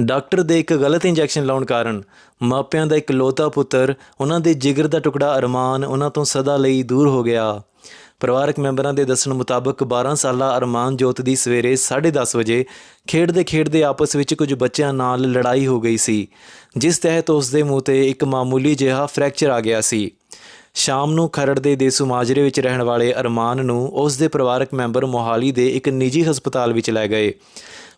Doctor ਦੇ ਇੱਕ ਗਲਤ ਇੰਜੈਕਸ਼ਨ ਲਾਉਣ ਕਾਰਨ ਮਾਪਿਆਂ ਦਾ ਇੱਕ ਲੋਤਾ ਪੁੱਤਰ, ਉਹਨਾਂ ਦੇ ਜਿਗਰ ਦਾ ਟੁਕੜਾ ਅਰਮਾਨ ਉਹਨਾਂ ਤੋਂ ਸਦਾ ਲਈ ਦੂਰ ਹੋ ਗਿਆ। ਪਰਿਵਾਰਕ ਮੈਂਬਰਾਂ ਦੇ ਦੱਸਣ ਮੁਤਾਬਕ 12 ਸਾਲਾ ਅਰਮਾਨ ਜੋਤ ਦੀ ਸਵੇਰੇ 10:30 ਵਜੇ ਖੇਡਦੇ ਖੇਡਦੇ ਆਪਸ ਵਿੱਚ ਕੁਝ ਬੱਚਿਆਂ ਨਾਲ ਲੜਾਈ ਹੋ ਗਈ ਸੀ, ਜਿਸ ਤਹਿਤ ਉਸ ਦੇ ਮੂੰਹ ਤੇ ਇੱਕ ਮਾਮੂਲੀ ਜਿਹਾ ਫ੍ਰੈਕਚਰ ਆ ਗਿਆ ਸੀ। ਸ਼ਾਮ ਨੂੰ ਖਰੜ ਦੇ ਦੇਸੂ ਮਾਜਰੇ ਵਿੱਚ ਰਹਿਣ ਵਾਲੇ ਅਰਮਾਨ ਨੂੰ ਉਸ ਦੇ ਪਰਿਵਾਰਕ ਮੈਂਬਰ ਮੋਹਾਲੀ ਦੇ ਇੱਕ ਨਿੱਜੀ ਹਸਪਤਾਲ ਵਿੱਚ ਲੈ ਗਏ।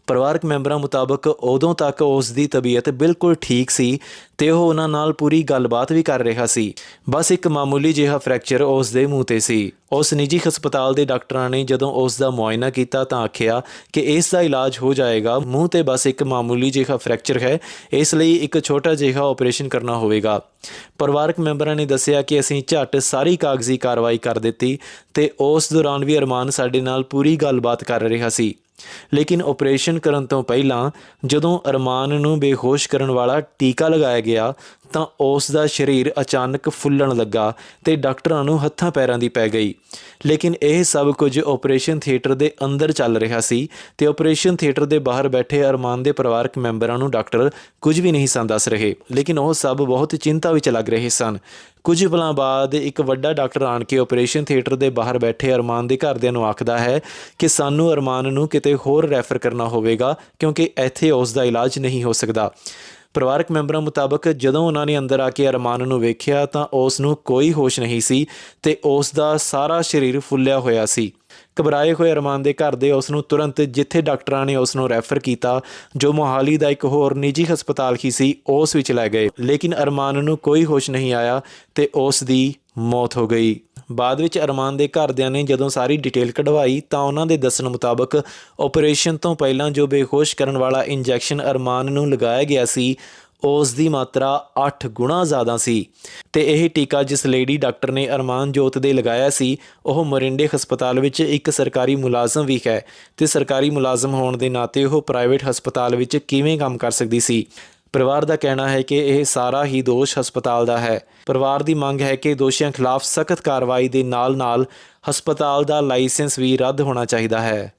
ਪਰਿਵਾਰਕ ਮੈਂਬਰਾਂ ਮੁਤਾਬਕ ਉਦੋਂ ਤੱਕ ਉਸ ਦੀ ਤਬੀਅਤ ਬਿਲਕੁਲ ਠੀਕ ਸੀ ਤੇ ਉਹ ਉਹਨਾਂ ਨਾਲ ਪੂਰੀ ਗੱਲਬਾਤ ਵੀ ਕਰ ਰਿਹਾ ਸੀ। ਬਸ ਇੱਕ ਮਾਮੂਲੀ ਜਿਹਾ ਫ੍ਰੈਕਚਰ ਉਸ ਦੇ ਮੂੰਹ ਤੇ ਸੀ। ਉਸ ਨਿੱਜੀ ਹਸਪਤਾਲ ਦੇ ਡਾਕਟਰਾਂ ਨੇ ਜਦੋਂ ਉਸ ਦਾ ਮੁਆਇਨਾ ਕੀਤਾ ਤਾਂ ਆਖਿਆ ਕਿ ਇਸ ਦਾ ਇਲਾਜ ਹੋ ਜਾਏਗਾ। ਮੂੰਹ ਤੇ ਬਸ ਇੱਕ ਮਾਮੂਲੀ ਜਿਹਾ ਫ੍ਰੈਕਚਰ ਹੈ। ਇਸ ਲਈ ਇੱਕ ਛੋਟਾ ਜਿਹਾ ਆਪਰੇਸ਼ਨ ਕਰਨਾ ਹੋਵੇਗਾ। ਪਰਿਵਾਰਕ ਮੈਂਬਰਾਂ ਨੇ ਦੱਸਿਆ ਕਿ ਅਸੀਂ ਝੱਟ ਸਾਰੀ ਕਾਗਜ਼ੀ ਕਾਰਵਾਈ ਕਰ ਦਿੱਤੀ ਤੇ ਉਸ ਦੌਰਾਨ ਵੀ ਅਰਮਾਨ ਸਾਡੇ ਨਾਲ ਪੂਰੀ ਗੱਲਬਾਤ ਕਰ ਰਿਹਾ ਸੀ। ਲੇਕਿਨ ਆਪਰੇਸ਼ਨ ਕਰਨ ਤੋਂ ਪਹਿਲਾਂ ਜਦੋਂ ਅਰਮਾਨ ਨੂੰ ਬੇਹੋਸ਼ ਕਰਨ ਵਾਲਾ ਟੀਕਾ ਲਗਾਇਆ ਗਿਆ ਤਾਂ ਉਸ ਦਾ ਸਰੀਰ ਅਚਾਨਕ ਫੁੱਲਣ ਲੱਗਾ ਤੇ ਡਾਕਟਰਾਂ ਨੂੰ ਹੱਥਾਂ ਪੈਰਾਂ ਦੀ ਪੈ ਗਈ। ਲੇਕਿਨ ਇਹ ਸਭ ਕੁਝ ਆਪਰੇਸ਼ਨ ਥੀਏਟਰ ਦੇ ਅੰਦਰ ਚੱਲ ਰਿਹਾ ਸੀ ਤੇ ਆਪਰੇਸ਼ਨ ਥੀਏਟਰ ਦੇ ਬਾਹਰ ਬੈਠੇ ਅਰਮਾਨ ਦੇ ਪਰਿਵਾਰਕ ਮੈਂਬਰਾਂ ਨੂੰ ਡਾਕਟਰ ਕੁਝ ਵੀ ਨਹੀਂ ਸਨ ਦੱਸ ਰਹੇ। ਲੇਕਿਨ ਉਹ ਸਭ ਬਹੁਤ ਚਿੰਤਾ ਵਿੱਚ ਲੱਗ ਰਹੇ ਸਨ। ਕੁਝ ਪਲਾਂ ਬਾਅਦ ਇੱਕ ਵੱਡਾ ਡਾਕਟਰ ਆਣ ਕੇ ਆਪਰੇਸ਼ਨ ਥੀਏਟਰ ਦੇ ਬਾਹਰ ਬੈਠੇ ਅਰਮਾਨ ਦੇ ਘਰਦਿਆਂ ਨੂੰ ਆਖਦਾ ਹੈ ਕਿ ਸਾਨੂੰ ਅਰਮਾਨ ਨੂੰ ਕਿਤੇ ਹੋਰ ਰੈਫਰ ਕਰਨਾ ਹੋਵੇਗਾ ਕਿਉਂਕਿ ਇੱਥੇ ਉਸ ਦਾ ਇਲਾਜ ਨਹੀਂ ਹੋ ਸਕਦਾ। ਪਰਿਵਾਰਕ ਮੈਂਬਰਾਂ ਮੁਤਾਬਕ ਜਦੋਂ ਉਹਨਾਂ ਨੇ ਅੰਦਰ ਆ ਕੇ ਅਰਮਾਨ ਨੂੰ ਵੇਖਿਆ ਤਾਂ ਉਸ ਨੂੰ ਕੋਈ ਹੋਸ਼ ਨਹੀਂ ਸੀ ਤੇ ਉਸ ਦਾ ਸਾਰਾ ਸਰੀਰ ਫੁੱਲਿਆ ਹੋਇਆ ਸੀ। ਘਬਰਾਏ ਹੋਏ ਅਰਮਾਨ ਦੇ ਘਰ ਦੇ ਉਸ ਨੂੰ ਤੁਰੰਤ ਜਿੱਥੇ ਡਾਕਟਰਾਂ ਨੇ ਉਸ ਨੂੰ ਰੈਫਰ ਕੀਤਾ, ਜੋ ਮੋਹਾਲੀ ਦਾ ਇੱਕ ਹੋਰ ਨਿੱਜੀ ਹਸਪਤਾਲ ਹੀ ਸੀ, ਉਸ ਵਿੱਚ ਲੈ ਗਏ। ਲੇਕਿਨ ਅਰਮਾਨ ਨੂੰ ਕੋਈ ਹੋਸ਼ ਨਹੀਂ ਆਇਆ ਤੇ ਉਸ ਦੀ ਮੌਤ ਹੋ ਗਈ। ਬਾਅਦ ਵਿੱਚ ਅਰਮਾਨ ਦੇ ਘਰਦਿਆਂ ਨੇ ਜਦੋਂ ਸਾਰੀ ਡਿਟੇਲ ਕਢਵਾਈ ਤਾਂ ਉਹਨਾਂ ਦੇ ਦੱਸਣ ਮੁਤਾਬਕ ਆਪਰੇਸ਼ਨ ਤੋਂ ਪਹਿਲਾਂ ਜੋ ਬੇਹੋਸ਼ ਕਰਨ ਵਾਲਾ ਇੰਜੈਕਸ਼ਨ ਅਰਮਾਨ ਨੂੰ ਲਗਾਇਆ ਗਿਆ ਸੀ, ਉਸ ਦੀ ਮਾਤਰਾ 8 ਗੁਣਾ ਜ਼ਿਆਦਾ ਸੀ। ਤੇ ਇਹ ਟੀਕਾ ਜਿਸ ਲੇਡੀ ਡਾਕਟਰ ਨੇ ਅਰਮਾਨ ਜੋਤ ਦੇ ਲਗਾਇਆ ਸੀ, ਉਹ ਮੋਰਿੰਡੇ ਹਸਪਤਾਲ ਵਿੱਚ ਇੱਕ ਸਰਕਾਰੀ ਮੁਲਾਜ਼ਮ ਵੀ ਹੈ। ਤੇ ਸਰਕਾਰੀ ਮੁਲਾਜ਼ਮ ਹੋਣ ਦੇ ਨਾਤੇ ਉਹ ਪ੍ਰਾਈਵੇਟ ਹਸਪਤਾਲ ਵਿੱਚ ਕਿਵੇਂ ਕੰਮ ਕਰ ਸਕਦੀ ਸੀ? ਪਰਿਵਾਰ ਦਾ ਕਹਿਣਾ ਹੈ ਕਿ ਇਹ ਸਾਰਾ ਹੀ ਦੋਸ਼ ਹਸਪਤਾਲ ਦਾ ਹੈ। ਪਰਿਵਾਰ ਦੀ ਮੰਗ ਹੈ ਕਿ ਦੋਸ਼ੀਆਂ ਖਿਲਾਫ ਸਖਤ ਕਾਰਵਾਈ ਦੇ ਨਾਲ-ਨਾਲ ਹਸਪਤਾਲ ਦਾ ਲਾਇਸੈਂਸ ਵੀ ਰੱਦ ਹੋਣਾ ਚਾਹੀਦਾ ਹੈ।